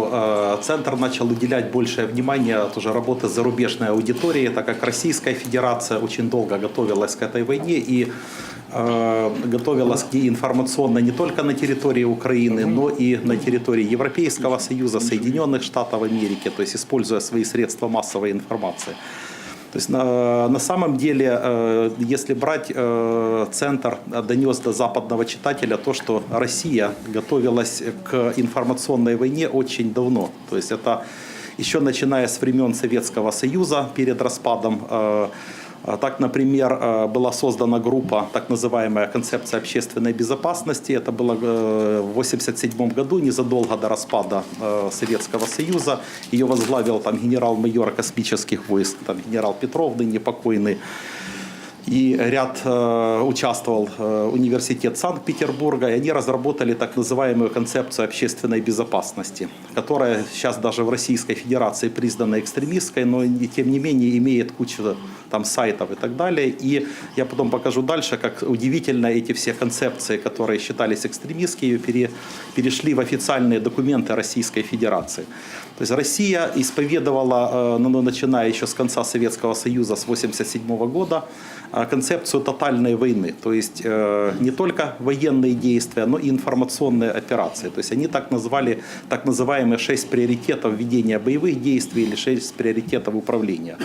Э, Центр начал уделять большее внимание тоже работе с зарубежной аудиторией, так как Российская Федерация очень долго готовилась к этой войне и э, готовилась к ней информационно не только на территории Украины, но и на территории Европейского Союза, Соединенных Штатов Америки, то есть используя свои средства массовой информации. То есть на, на самом деле, э, если брать э, центр, э, донес до западного читателя то, что Россия готовилась к информационной войне очень давно. То есть это еще начиная с времен Советского Союза перед распадом э, Так, например, э, была создана группа, так называемая концепция общественной безопасности. Это было э, в 1987 году, незадолго до распада э, Советского Союза. Ее возглавил там генерал-майор космических войск, там, генерал Петров, ныне покойный и ряд э, участвовал э, университет Санкт-Петербурга, и они разработали так называемую концепцию общественной безопасности, которая сейчас даже в Российской Федерации признана экстремистской, но тем не менее имеет кучу там сайтов и так далее. И я потом покажу дальше, как удивительно эти все концепции, которые считались экстремистскими, пере, перешли в официальные документы Российской Федерации. То есть Россия исповедовала, э, ну, начиная еще с конца Советского Союза, с 1987 года, э, концепцию тотальной войны. То есть э, не только военные действия, но и информационные операции. То есть они так назвали так называемые шесть приоритетов ведения боевых действий или шесть приоритетов управления.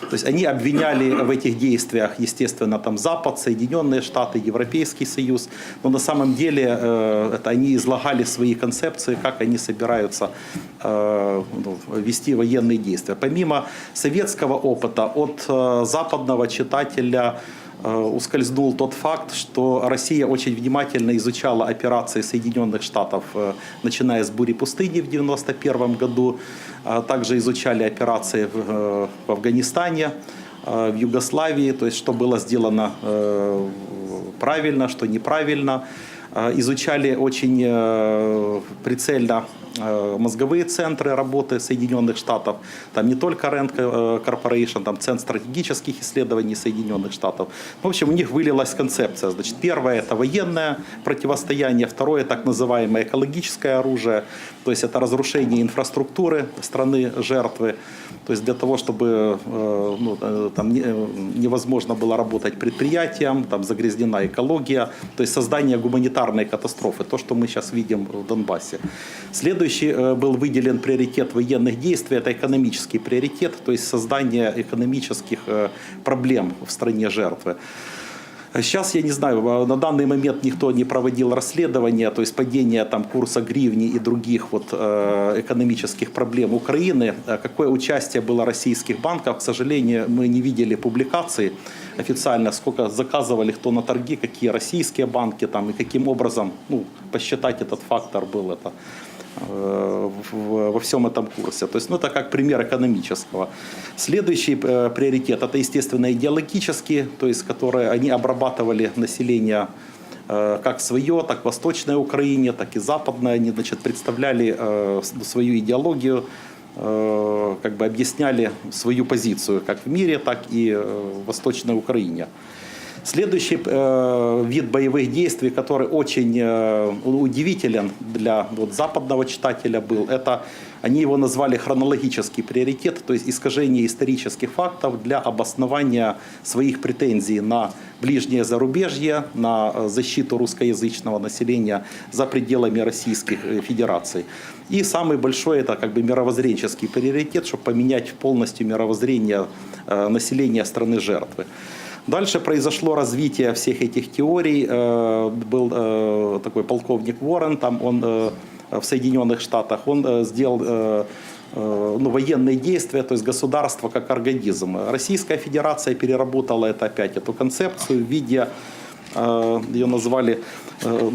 То есть они обвиняли в этих действиях, естественно, там Запад, Соединенные Штаты, Европейский Союз. Но на самом деле это они излагали свои концепции, как они собираются ну, вести военные действия. Помимо советского опыта, от э, западного читателя э, ускользнул тот факт, что Россия очень внимательно изучала операции Соединенных Штатов, э, начиная с бури пустыни в 1991 году, а также изучали операции в, Афганистане, в Югославии, то есть что было сделано правильно, что неправильно. Изучали очень прицельно мозговые центры работы Соединенных Штатов, там не только Rand Corporation, там Центр стратегических исследований Соединенных Штатов. В общем, у них вылилась концепция. Значит, первое это военное противостояние, второе так называемое экологическое оружие, то есть это разрушение инфраструктуры страны жертвы, то есть для того, чтобы э, ну, э, там невозможно было работать предприятиям, там загрязнена экология, то есть создание гуманитарной катастрофы, то, что мы сейчас видим в Донбассе. Следующее Следующий э, был выделен приоритет военных действий, это экономический приоритет, то есть создание экономических э, проблем в стране жертвы. Сейчас, я не знаю, на данный момент никто не проводил расследования, то есть падение там, курса гривни и других вот, э, экономических проблем Украины. Какое участие было российских банков, к сожалению, мы не видели публикации официально, сколько заказывали кто на торги, какие российские банки там, и каким образом ну, посчитать этот фактор был. Это Э, во всем этом курсе. То есть, ну, это как пример экономического. Следующий э, приоритет – это, естественно, идеологический, то есть, которые они обрабатывали население э, как свое, так в Восточной Украине, так и Западной. Они значит, представляли свою идеологию, как бы объясняли свою позицию как в мире, так и в Восточной Украине. Следующий э, вид боевых действий, который очень э, удивителен для вот, западного читателя был, это они его назвали хронологический приоритет, то есть искажение исторических фактов для обоснования своих претензий на ближнее зарубежье, на э, защиту русскоязычного населения за пределами Российской э, Федерации. И самый большой это как бы мировоззренческий приоритет, чтобы поменять полностью мировоззрение э, населения страны жертвы. Дальше произошло развитие всех этих теорий. Э, был э, такой полковник Уоррен, там он э, в Соединенных Штатах, он сделал ну, военные действия, то есть государство как организм. Российская Федерация переработала это опять, эту концепцию в виде, ее назвали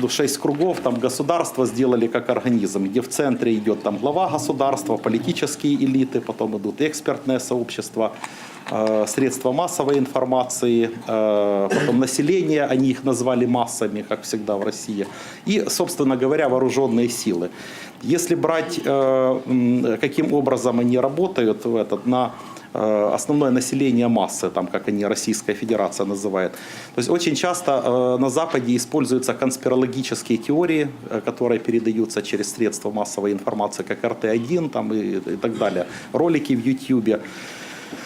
шесть кругов, там государство сделали как организм, где в центре идет там глава государства, политические элиты, потом идут экспертное сообщество, Э, средства массовой информации, э, потом население, они их назвали массами, как всегда в России, и, собственно говоря, вооруженные силы. Если брать, э, каким образом они работают в этот, на э, основное население массы, там, как они Российская Федерация называет. То есть очень часто э, на Западе используются конспирологические теории, э, которые передаются через средства массовой информации, как РТ-1 там, и, и так далее, ролики в YouTube.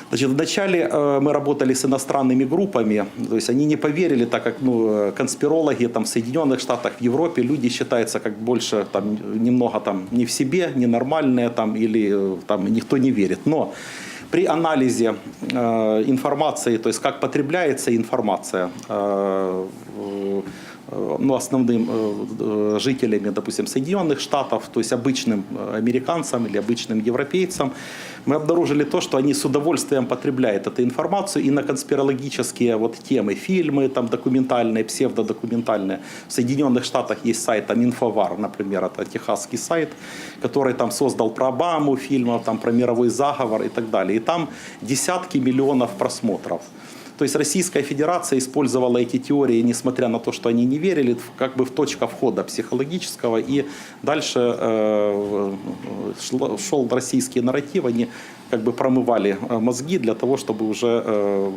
Значит, вначале э, мы работали с иностранными группами, то есть они не поверили, так как ну, э, конспирологи там, в Соединенных Штатах, в Европе люди считаются как больше там, немного там, не в себе, ненормальные там, или э, там, никто не верит. Но при анализе э, информации, то есть как потребляется информация, э, ну, основным э, жителями, допустим, Соединенных Штатов, то есть обычным американцам или обычным европейцам, мы обнаружили то, что они с удовольствием потребляют эту информацию и на конспирологические вот темы, фильмы там документальные, псевдодокументальные. В Соединенных Штатах есть сайт там Инфовар, например, это техасский сайт, который там создал про Обаму фильмов, там про мировой заговор и так далее. И там десятки миллионов просмотров. То есть Российская Федерация использовала эти теории, несмотря на то, что они не верили, как бы в точка входа психологического. И дальше э, шел российский нарратив, они как бы промывали э, мозги для того, чтобы уже э,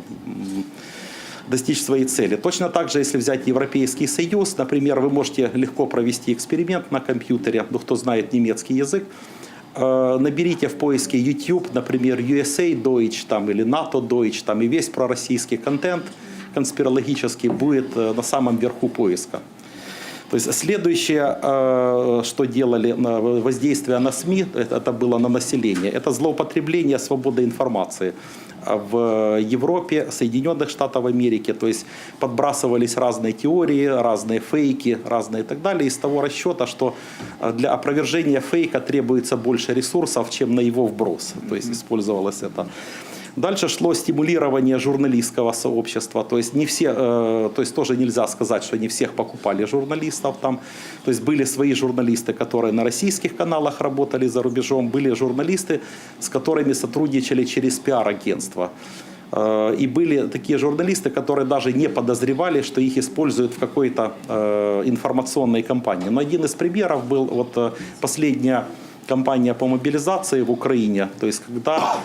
достичь своей цели. Точно так же, если взять Европейский Союз, например, вы можете легко провести эксперимент на компьютере, ну, кто знает немецкий язык, наберите в поиске YouTube, например, USA Deutsch там, или НАТО Deutsch, там, и весь пророссийский контент конспирологический будет э, на самом верху поиска. То есть следующее, э, что делали, воздействие на СМИ, это было на население, это злоупотребление свободы информации в Европе, Соединенных Штатов Америки. То есть подбрасывались разные теории, разные фейки, разные и так далее, из того расчета, что э, для опровержения фейка требуется больше ресурсов, чем на его вброс. То есть использовалось это. Дальше шло стимулирование журналистского сообщества. То есть не все, э, то есть тоже нельзя сказать, что не всех покупали журналистов там. То есть были свои журналисты, которые на российских каналах работали за рубежом, были журналисты, с которыми сотрудничали через пиар-агентство. Э, и были такие журналисты, которые даже не подозревали, что их используют в какой-то э, информационной кампании. Но один из примеров был вот последняя кампания по мобилизации в Украине. То есть когда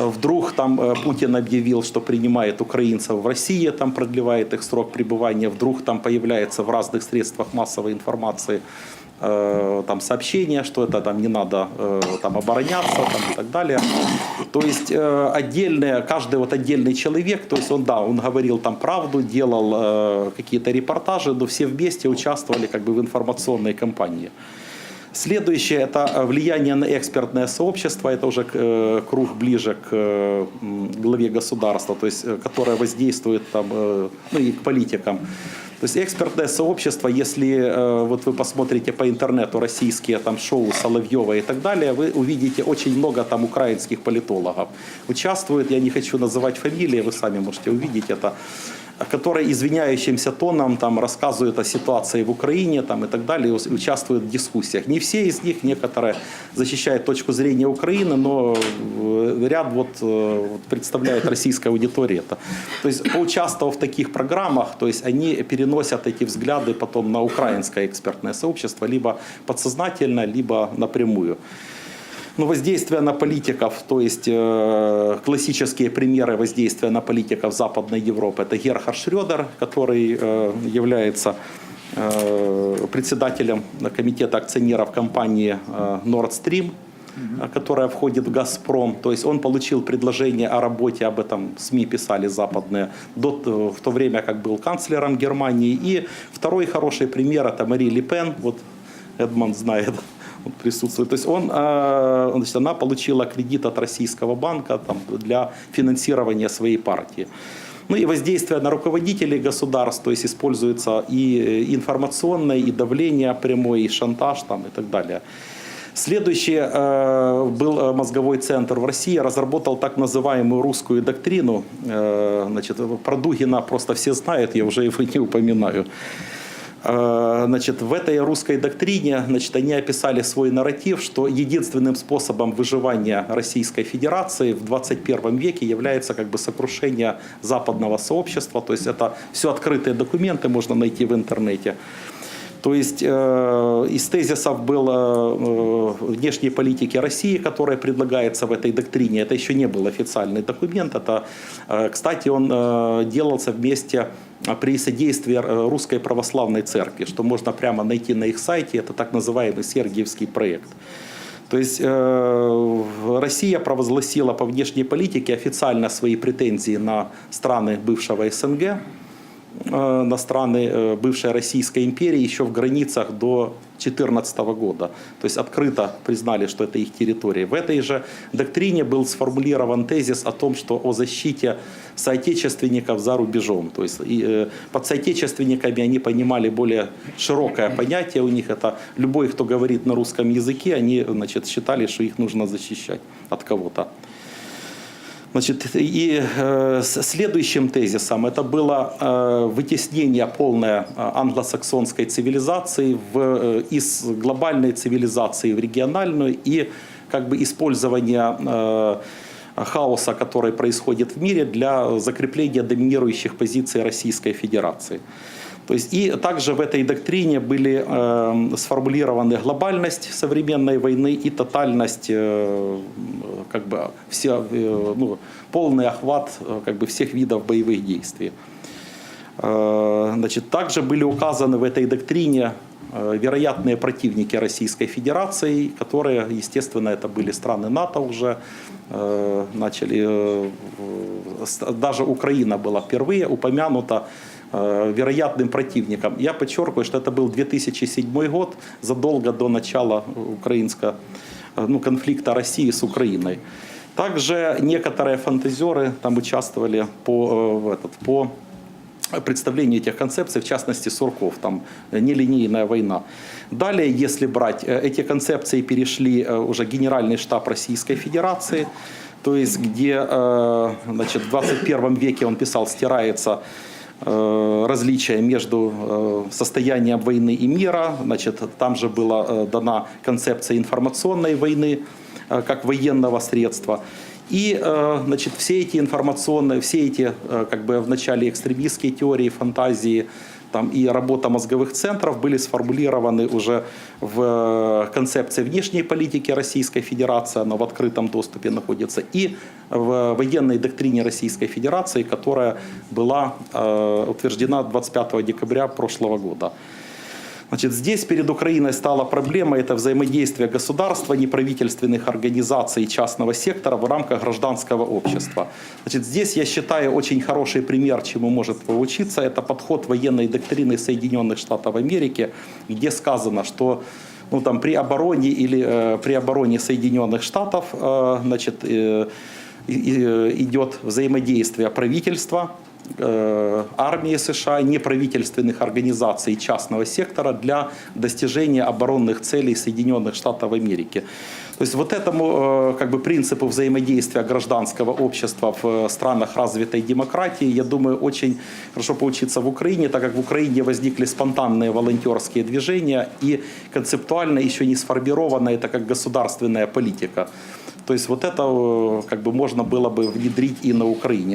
Вдруг там э, Путин объявил, что принимает украинцев в России, там продлевает их срок пребывания. Вдруг там появляется в разных средствах массовой информации э, там сообщение, что это там не надо э, там обороняться там, и так далее. То есть отдельные, каждый вот отдельный человек, то есть он, да, он говорил там правду, делал какие-то репортажи, но все вместе участвовали как бы в информационной кампании. Следующее – это э, влияние на экспертное сообщество. Это уже э, круг ближе к э, главе государства, то есть, которое воздействует там, ну, и к политикам. То есть экспертное сообщество, если вот вы посмотрите по интернету российские там шоу Соловьева и так далее, вы увидите очень много там украинских политологов. Участвуют, я не хочу называть фамилии, вы сами можете увидеть это который извиняющимся тоном там, рассказывает о ситуации в Украине там, и так далее, участвует в дискуссиях. Не все из них, некоторые защищают точку зрения Украины, но э, ряд вот, э, вот представляет российская аудитория. Это. То есть, поучаствовав в таких программах, то есть они переносят эти взгляды потом на украинское экспертное сообщество, либо подсознательно, либо напрямую. Ну, воздействие на политиков, то есть э, классические примеры воздействия на политиков Западной Европы, это Герхард Шредер, который э, является э, председателем комитета акционеров компании э, Nord Stream, которая входит в «Газпром». То есть он получил предложение о работе, об этом СМИ писали западные, до, в то время как был канцлером Германии. И второй хороший пример – это Мари Ле Пен, вот Эдмонд знает, присутствует. То есть он, а, значит, она получила кредит от российского банка там, для финансирования своей партии. Ну и воздействие на руководителей государств, то есть используется и информационное, и давление прямое, и шантаж там, и так далее. Следующий э, был э, мозговой центр в России, разработал так называемую русскую доктрину. Э, значит, про Дугина просто все знают, я уже его не упоминаю. Э, значит, в этой русской доктрине значит, они описали свой нарратив, что единственным способом выживания Российской Федерации в 21 веке является как бы сокрушение западного сообщества. То есть это все открытые документы, можно найти в интернете. То есть э, из тезисов было э, внешней политики России, которая предлагается в этой доктрине. Это еще не был официальный документ. Это, э, кстати, он э, делался вместе при содействии Русской Православной Церкви, что можно прямо найти на их сайте. Это так называемый Сергиевский проект. То есть Россия провозгласила по внешней политике официально свои претензии на страны бывшего СНГ, на страны э, бывшей Российской империи еще в границах до 2014 года. То есть открыто признали, что это их территория. В этой же доктрине был сформулирован тезис о том, что о защите соотечественников за рубежом. То есть и, э, под соотечественниками они понимали более широкое понятие у них. Это любой, кто говорит на русском языке, они значит, считали, что их нужно защищать от кого-то. Значит, и э, следующим тезисом это было э, вытеснение полное э, англосаксонской цивилизации в, э, из глобальной цивилизации в региональную и как бы использование э, хаоса, который происходит в мире для закрепления доминирующих позиций Российской Федерации. То есть и также в этой доктрине были э, сформулированы глобальность современной войны и тотальность, э, как бы все, э, ну, полный охват э, как бы всех видов боевых действий. Э, Значит, также были указаны в этой доктрине э, вероятные противники Российской Федерации, которые, естественно, это были страны НАТО уже, э, начали, э, даже Украина была впервые упомянута вероятным противником. Я подчеркиваю, что это был 2007 год, задолго до начала украинского э, ну, конфликта России с Украиной. Также некоторые фантазеры там участвовали по, э, этот, по представлению этих концепций, в частности Сурков, там э, нелинейная война. Далее, если брать, э, эти концепции перешли э, уже Генеральный штаб Российской Федерации, то есть где э, значит, в 21 веке он писал, стирается э, различия между э, состоянием войны и мира. Значит, там же была э, дана концепция информационной войны э, как военного средства. И э, значит, все эти информационные, все эти э, как бы в начале экстремистские теории, фантазии там, и работа мозговых центров были сформулированы уже в э, концепции внешней политики Российской Федерации, она в открытом доступе находится, и в военной доктрине Российской Федерации, которая была э, утверждена 25 декабря прошлого года. Значит, здесь перед Украиной стала проблема это взаимодействие государства, неправительственных организаций и частного сектора в рамках гражданского общества. Значит, здесь я считаю очень хороший пример, чему может поучиться, это подход военной доктрины Соединенных Штатов Америки, где сказано, что ну, там, при обороне или э, при обороне Соединенных Штатов э, значит, э, э, идет взаимодействие правительства, армии США, неправительственных организаций частного сектора для достижения оборонных целей Соединенных Штатов Америки. То есть вот этому э, как бы, принципу взаимодействия гражданского общества в э, странах развитой демократии, я думаю, очень хорошо поучиться в Украине, так как в Украине возникли спонтанные волонтерские движения и концептуально еще не сформирована это как государственная политика. То есть вот это э, как бы можно было бы внедрить и на Украине.